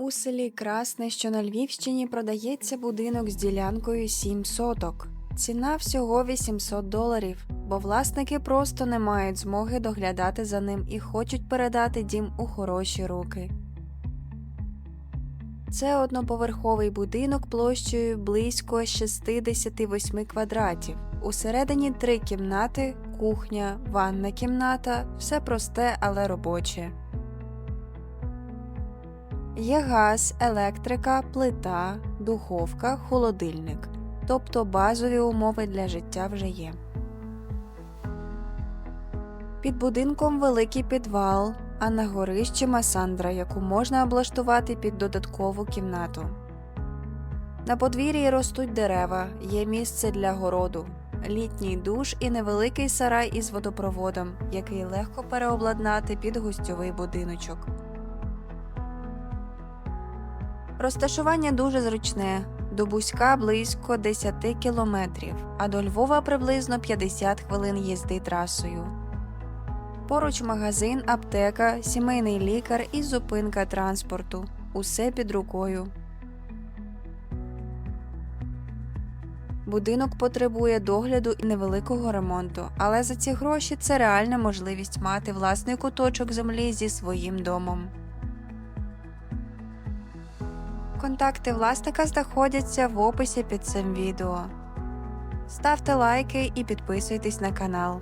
У селі Красне, що на Львівщині, продається будинок з ділянкою 7 соток. Ціна всього 800 доларів, бо власники просто не мають змоги доглядати за ним і хочуть передати дім у хороші руки. Це одноповерховий будинок площею близько 68 квадратів. Усередині три кімнати, кухня, ванна кімната, все просте, але робоче. Є газ, електрика, плита, духовка, холодильник. Тобто базові умови для життя вже є. Під будинком великий підвал, а на горищі масандра, яку можна облаштувати під додаткову кімнату. На подвір'ї ростуть дерева, є місце для городу, літній душ і невеликий сарай із водопроводом, який легко переобладнати під гостьовий будиночок. Розташування дуже зручне. До Бузька близько 10 кілометрів, а до Львова приблизно 50 хвилин їзди трасою. Поруч магазин, аптека, сімейний лікар і зупинка транспорту. Усе під рукою. Будинок потребує догляду і невеликого ремонту, але за ці гроші це реальна можливість мати власний куточок землі зі своїм домом. Контакти власника знаходяться в описі під цим відео. Ставте лайки і підписуйтесь на канал.